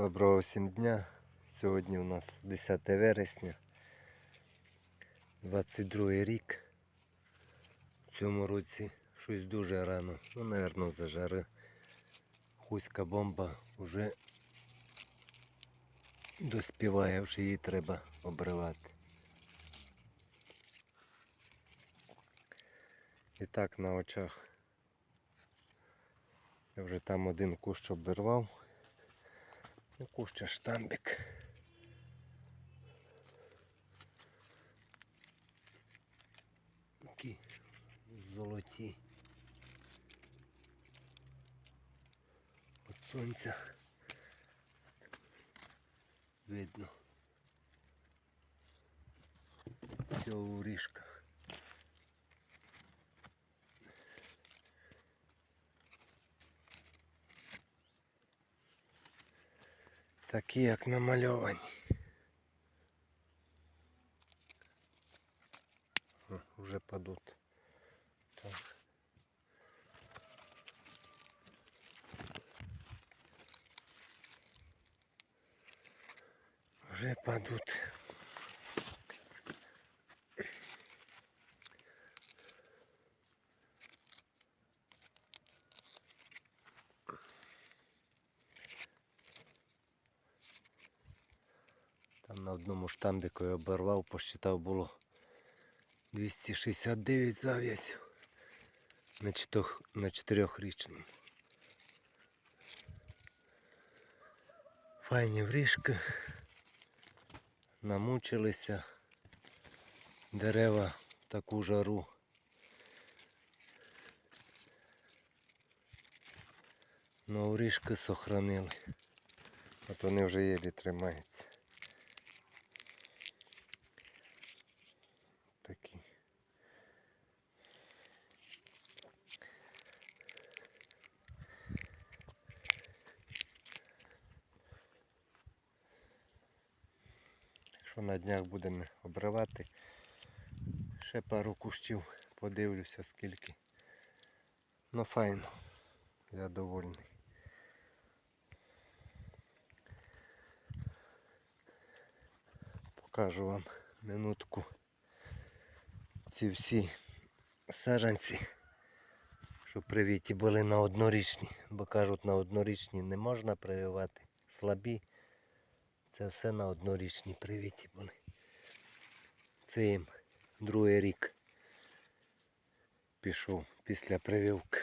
Доброго всім дня. Сьогодні у нас 10 вересня, 22 рік. В цьому році щось дуже рано. Ну, напевно, за жари. Хуська бомба вже доспіває, вже її треба обривати. І так на очах. Я вже там один кущ обірвав. Ну, Куща штамбик. Такі золоті. От сонця видно. Все у Такі як намальовані. О, Уже падуть. Так. Вже падуть. Одному штамбику я оборвав, посчитав було 269 зав'язів на, чотох, на чотирьохрічному. Файні вріжки. Намучилися. Дерева таку жару. Но вріжки сохранили. От вони вже єлі тримаються. Такі. Якщо на днях будемо обривати, ще пару кущів подивлюся скільки. Ну файно, я довольний. Покажу вам минутку ці всі саджанці, що привіті були на однорічні, бо кажуть, на однорічні не можна прививати. Слабі. Це все на однорічні привіті були. Це їм другий рік пішов після прививки.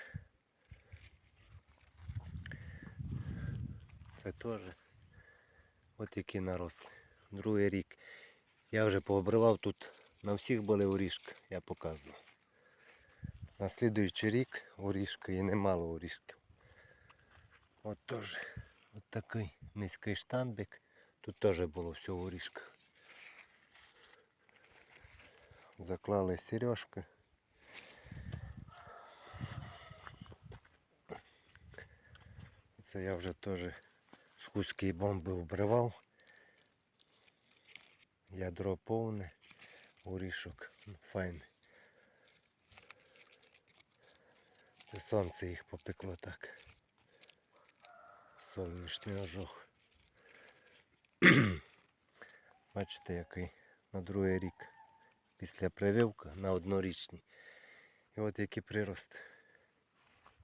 Це теж от які наросли. Другий рік. Я вже пообривав тут на всіх були орішки, я показував. На слідуючий рік орішки і немало орішків. От теж от такий низький штамбик. Тут теж було все в орішках. Заклали сережки. Це я вже теж з хуської бомби вбривав. Ядро повне, орішок ну, файний. Це сонце їх попекло так. Сонячний ожог. Бачите, який на другий рік після прививки на однорічній. І от які прирости.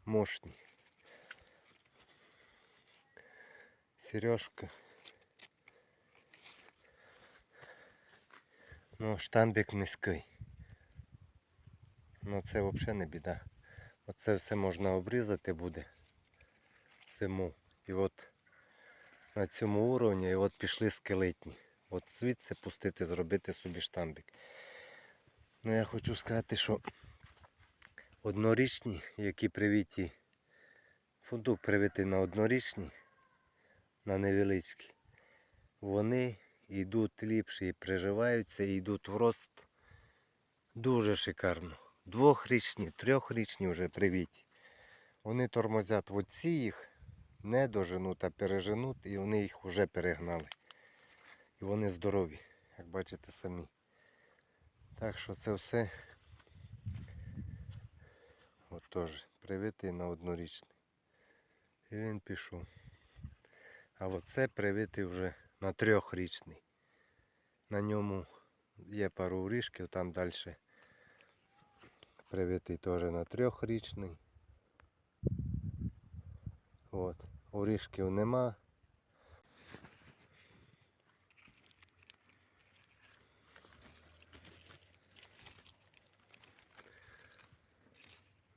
Мощні. Сережка. Ну, штамбик низький. Ну це взагалі не біда. Оце все можна обрізати буде зиму. І от на цьому уровні і от пішли скелетні. От звідси пустити, зробити собі штамбик. Ну я хочу сказати, що однорічні, які привіті, фундук привитий на однорічні, на невеличкі, вони йдуть ліпше і приживаються, і йдуть в рост дуже шикарно. Двохрічні, трьохрічні вже привіті. Вони тормозять от ці їх не доженуть, а переженуть, і вони їх вже перегнали. І вони здорові, як бачите самі. Так що це все от привитий на однорічний. І він пішов. А оце привитий вже на трьохрічний. На ньому є пару урішків, там далі привитий теж на трьохрічний. От. Урішків нема.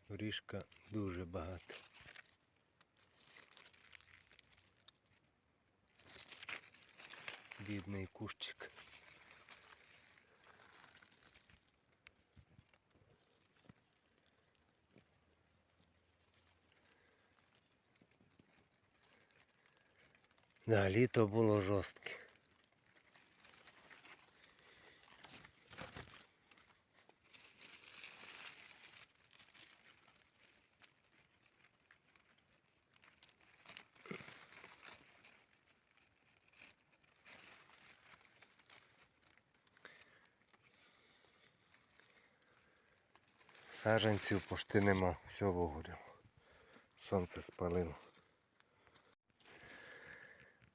Орішка дуже багато. Бідний кущик. Да, літо було жорстке. Саджанців пошти нема, все вигоріло. Сонце спалило.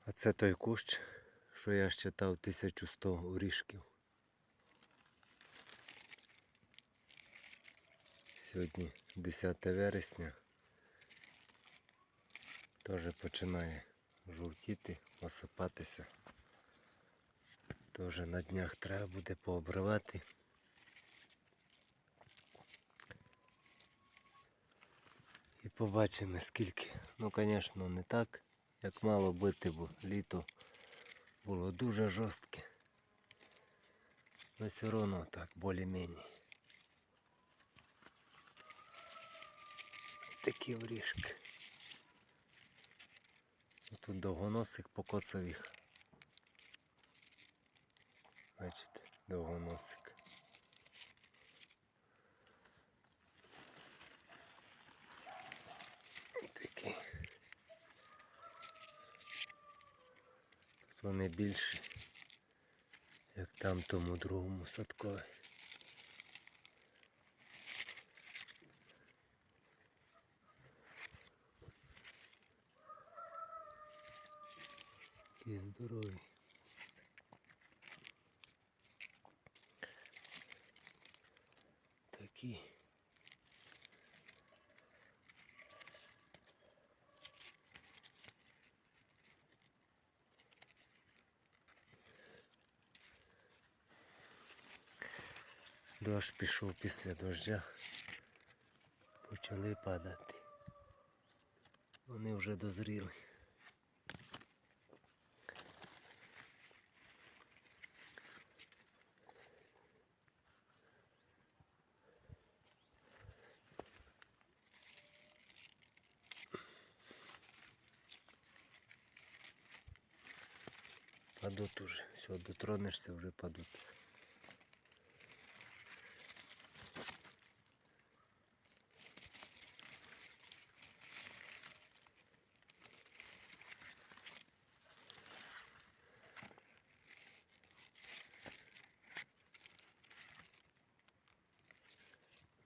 А це той кущ, що я щитав 1100 орішків. Сьогодні 10 вересня. Теж починає жовтіти, осипатися. Теж на днях треба буде пообривати. І побачимо скільки. Ну, звісно, не так, як мало бути, бо літо було дуже жорстке. Але все одно так, більш-менш. Такі вріжки. Тут довгоносик покоцав їх. Бачите, довгоносик. Вони більші, як там тому другому садкові. Такі здорові. Такі. Дощ пішов після дождя. Почали падати. Вони вже дозріли. Падуть уже. Все, дотронешься, вже падуть.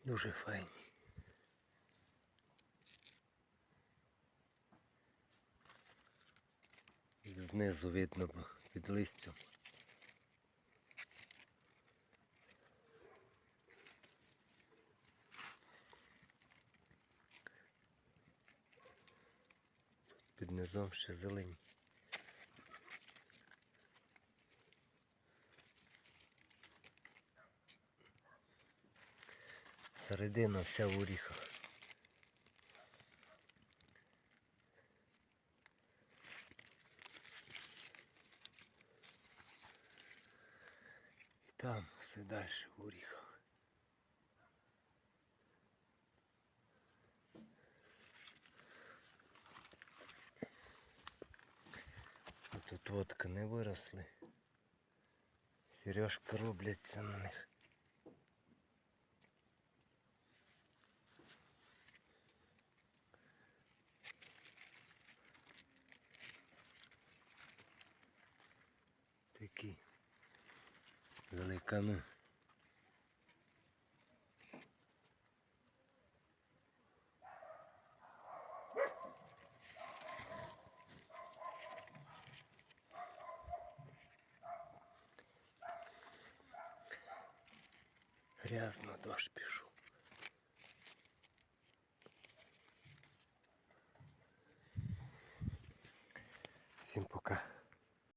Дуже файні. Знизу видно під. Тут під низом ще зелені. Середина вся в оріхах. І там все далі в оріхах. Тут водка не виросли. Сережки робляться на них. ткани. Грязно дождь, пішов.